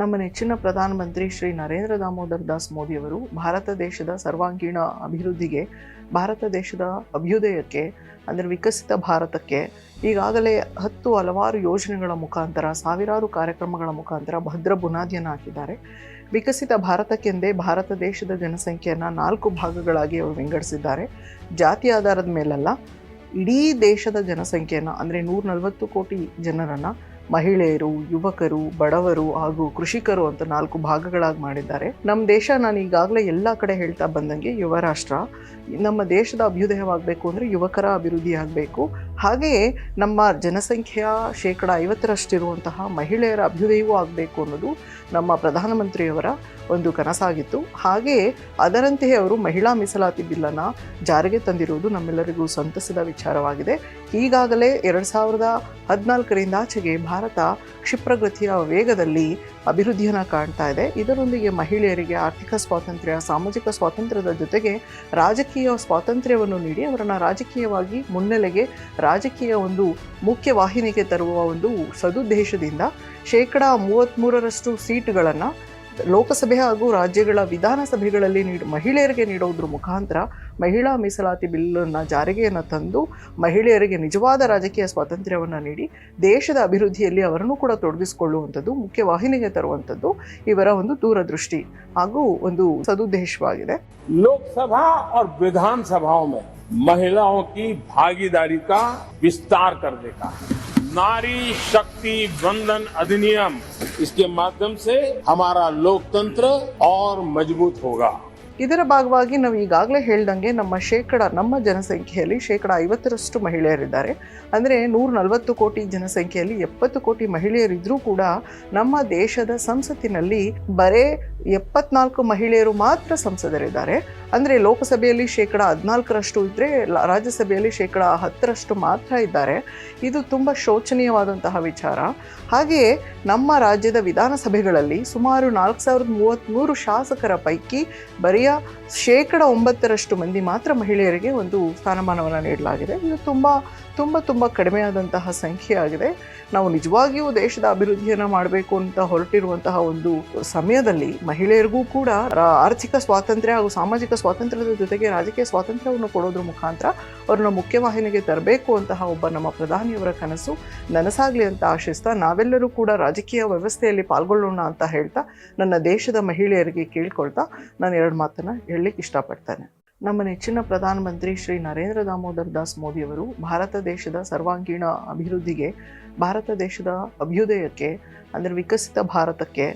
ನಮ್ಮ ನೆಚ್ಚಿನ ಪ್ರಧಾನಮಂತ್ರಿ ಶ್ರೀ ನರೇಂದ್ರ ದಾಮೋದರ್ ದಾಸ್ ಮೋದಿಯವರು ಭಾರತ ದೇಶದ ಸರ್ವಾಂಗೀಣ ಅಭಿವೃದ್ಧಿಗೆ, ಭಾರತ ದೇಶದ ಅಭ್ಯುದಯಕ್ಕೆ, ಅಂದರೆ ವಿಕಸಿತ ಭಾರತಕ್ಕೆ ಈಗಾಗಲೇ ಹತ್ತು ಹಲವಾರು ಯೋಜನೆಗಳ ಮುಖಾಂತರ, ಸಾವಿರಾರು ಕಾರ್ಯಕ್ರಮಗಳ ಮುಖಾಂತರ ಭದ್ರ ಬುನಾದಿಯನ್ನು ಹಾಕಿದ್ದಾರೆ. ವಿಕಸಿತ ಭಾರತಕ್ಕೆಂದೇ ಭಾರತ ದೇಶದ ಜನಸಂಖ್ಯೆಯನ್ನು ನಾಲ್ಕು ಭಾಗಗಳಾಗಿ ಅವರು ವಿಂಗಡಿಸಿದ್ದಾರೆ. ಜಾತಿ ಆಧಾರದ ಮೇಲಲ್ಲ, ಇಡೀ ದೇಶದ ಜನಸಂಖ್ಯೆಯನ್ನು, ಅಂದರೆ ನೂರ ನಲವತ್ತು ಕೋಟಿ ಜನರನ್ನು ಮಹಿಳೆಯರು, ಯುವಕರು, ಬಡವರು ಹಾಗೂ ಕೃಷಿಕರು ಅಂತ ನಾಲ್ಕು ಭಾಗಗಳಾಗಿ ಮಾಡಿದ್ದಾರೆ. ನಮ್ಮ ದೇಶ ನಾನು ಈಗಾಗಲೇ ಎಲ್ಲ ಕಡೆ ಹೇಳ್ತಾ ಬಂದಂಗೆ ಯುವ ರಾಷ್ಟ್ರ. ನಮ್ಮ ದೇಶದ ಅಭ್ಯುದಯವಾಗಬೇಕು ಅಂದರೆ ಯುವಕರ ಅಭಿವೃದ್ಧಿ ಆಗಬೇಕು. ಹಾಗೆಯೇ ನಮ್ಮ ಜನಸಂಖ್ಯೆಯ ಶೇಕಡ ಐವತ್ತರಷ್ಟಿರುವಂತಹ ಮಹಿಳೆಯರ ಅಭ್ಯುದಯವೂ ಆಗಬೇಕು ಅನ್ನೋದು ನಮ್ಮ ಪ್ರಧಾನಮಂತ್ರಿಯವರ ಒಂದು ಕನಸಾಗಿತ್ತು. ಹಾಗೆಯೇ ಅದರಂತೆಯೇ ಅವರು ಮಹಿಳಾ ಮೀಸಲಾತಿ ಬಿಲ್ಲನ್ನು ಜಾರಿಗೆ ತಂದಿರುವುದು ನಮ್ಮೆಲ್ಲರಿಗೂ ಸಂತಸದ ವಿಚಾರವಾಗಿದೆ. ಈಗಾಗಲೇ ಎರಡು ಸಾವಿರದ ಹದಿನಾಲ್ಕರಿಂದ ಆಚೆಗೆ ಭಾರತ ಕ್ಷಿಪ್ರಗತಿಯ ವೇಗದಲ್ಲಿ ಅಭಿವೃದ್ಧಿಯನ್ನು ಕಾಣ್ತಾ ಇದೆ. ಇದರೊಂದಿಗೆ ಮಹಿಳೆಯರಿಗೆ ಆರ್ಥಿಕ ಸ್ವಾತಂತ್ರ್ಯ, ಸಾಮಾಜಿಕ ಸ್ವಾತಂತ್ರ್ಯದ ಜೊತೆಗೆ ರಾಜಕೀಯ ಸ್ವಾತಂತ್ರ್ಯವನ್ನು ನೀಡಿ ಅವರನ್ನು ರಾಜಕೀಯವಾಗಿ ಮುನ್ನೆಲೆಗೆ, ರಾಜಕೀಯ ಒಂದು ಮುಖ್ಯ ವಾಹಿನಿಗೆ ತರುವ ಒಂದು ಸದುದ್ದೇಶದಿಂದ ಶೇಕಡಾ ಮೂವತ್ತ್ಮೂರರಷ್ಟು ಸೀಟುಗಳನ್ನು ಲೋಕಸಭೆ ಹಾಗೂ ರಾಜ್ಯಗಳ ವಿಧಾನಸಭೆಗಳಲ್ಲಿ ನೀಡು ಮಹಿಳೆಯರಿಗೆ ನೀಡೋದ್ರ ಮುಖಾಂತರ ಮಹಿಳಾ ಮೀಸಲಾತಿ ಬಿಲ್ಲನ್ನು ಜಾರಿಗೆಯನ್ನು ತಂದು ಮಹಿಳೆಯರಿಗೆ ನಿಜವಾದ ರಾಜಕೀಯ ಸ್ವಾತಂತ್ರ್ಯವನ್ನು ನೀಡಿ ದೇಶದ ಅಭಿವೃದ್ಧಿಯಲ್ಲಿ ಅವರನ್ನು ಕೂಡ ತೊಡಗಿಸಿಕೊಳ್ಳುವಂಥದ್ದು ಮುಖ್ಯ ವಾಹಿನಿಗೆ ತರುವಂಥದ್ದು ಇವರ ಒಂದು ದೂರದೃಷ್ಟಿ ಹಾಗೂ ಒಂದು ಸದುದ್ದೇಶವಾಗಿದೆ लोकसभा और विधानसभाओं में महिलाओं की भागीदारी का विस्तार करने का है नारी शक्ति वंदन अधिनियम इसके माध्यम से हमारा लोकतंत्र और मज़बूत होगा। ಇದರ ಭಾಗವಾಗಿ ನಾವು ಈಗಾಗಲೇ ಹೇಳ್ದಂಗೆ ನಮ್ಮ ಶೇಕಡ, ನಮ್ಮ ಜನಸಂಖ್ಯೆಯಲ್ಲಿ ಶೇಕಡ ಐವತ್ತರಷ್ಟು ಮಹಿಳೆಯರಿದ್ದಾರೆ. ಅಂದರೆ ನೂರ ನಲವತ್ತು ಕೋಟಿ ಜನಸಂಖ್ಯೆಯಲ್ಲಿ ಎಪ್ಪತ್ತು ಕೋಟಿ ಮಹಿಳೆಯರಿದ್ದರೂ ಕೂಡ ನಮ್ಮ ದೇಶದ ಸಂಸತ್ತಿನಲ್ಲಿ ಬರೇ ಎಪ್ಪತ್ನಾಲ್ಕು ಮಹಿಳೆಯರು ಮಾತ್ರ ಸಂಸದರಿದ್ದಾರೆ. ಅಂದರೆ ಲೋಕಸಭೆಯಲ್ಲಿ ಶೇಕಡ ಹದಿನಾಲ್ಕರಷ್ಟು ಇದ್ದರೆ ರಾಜ್ಯಸಭೆಯಲ್ಲಿ ಶೇಕಡ ಹತ್ತರಷ್ಟು ಮಾತ್ರ ಇದ್ದಾರೆ. ಇದು ತುಂಬ ಶೋಚನೀಯವಾದಂತಹ ವಿಚಾರ. ಹಾಗೆಯೇ ನಮ್ಮ ರಾಜ್ಯದ ವಿಧಾನಸಭೆಗಳಲ್ಲಿ ಸುಮಾರು ನಾಲ್ಕು ಸಾವಿರದ ಮೂವತ್ತ್ಮೂರು ಶಾಸಕರ ಪೈಕಿ ಬರೆಯ ಶೇಕಡ ಒಂಬತ್ತರಷ್ಟು ಮಂದಿ ಮಾತ್ರ ಮಹಿಳೆಯರಿಗೆ ಒಂದು ಸ್ಥಾನಮಾನವನ್ನು ನೀಡಲಾಗಿದೆ. ಇದು ತುಂಬ ತುಂಬ ತುಂಬ ಕಡಿಮೆಯಾದಂತಹ ಸಂಖ್ಯೆಯಾಗಿದೆ ನಾವು ನಿಜವಾಗಿಯೂ ದೇಶದ ಅಭಿವೃದ್ಧಿಯನ್ನು ಮಾಡಬೇಕು ಅಂತ ಹೊರಟಿರುವಂತಹ ಒಂದು ಸಮಯದಲ್ಲಿ ಮಹಿಳೆಯರಿಗೂ ಕೂಡ ಆರ್ಥಿಕ ಸ್ವಾತಂತ್ರ್ಯ ಹಾಗೂ ಸಾಮಾಜಿಕ ಸ್ವಾತಂತ್ರ್ಯದ ಜೊತೆಗೆ ರಾಜಕೀಯ ಸ್ವಾತಂತ್ರ್ಯವನ್ನು ಕೊಡೋದ್ರ ಮುಖಾಂತರ ಅವ್ರನ್ನ ಮುಖ್ಯವಾಹಿನಿಗೆ ತರಬೇಕು ಅಂತಹ ಒಬ್ಬ ನಮ್ಮ ಪ್ರಧಾನಿಯವರ ಕನಸು. ನನಸಾಗಲಿ ಅಂತ ಆಶಿಸ್ತಾ ನಾವೆಲ್ಲರೂ ಕೂಡ ರಾಜಕೀಯ ವ್ಯವಸ್ಥೆಯಲ್ಲಿ ಪಾಲ್ಗೊಳ್ಳೋಣ ಅಂತ ಹೇಳ್ತಾ ನನ್ನ ದೇಶದ ಮಹಿಳೆಯರಿಗೆ ಕೇಳ್ಕೊಳ್ತಾ ನಾನು ಎರಡು ಮಾತನ್ನು ಹೇಳಲಿಕ್ಕೆ ಇಷ್ಟಪಡ್ತೇನೆ. ನಮ್ಮ ನೆಚ್ಚಿನ ಪ್ರಧಾನಮಂತ್ರಿ ಶ್ರೀ ನರೇಂದ್ರ ದಾಮೋದರ್ ದಾಸ್ ಮೋದಿಯವರು ಭಾರತ ದೇಶದ ಸರ್ವಾಂಗೀಣ ಅಭಿವೃದ್ಧಿಗೆ, ಭಾರತ ದೇಶದ ಅಭ್ಯುದಯಕ್ಕೆ, ಅಂದರೆ ವಿಕಸಿತ ಭಾರತಕ್ಕೆ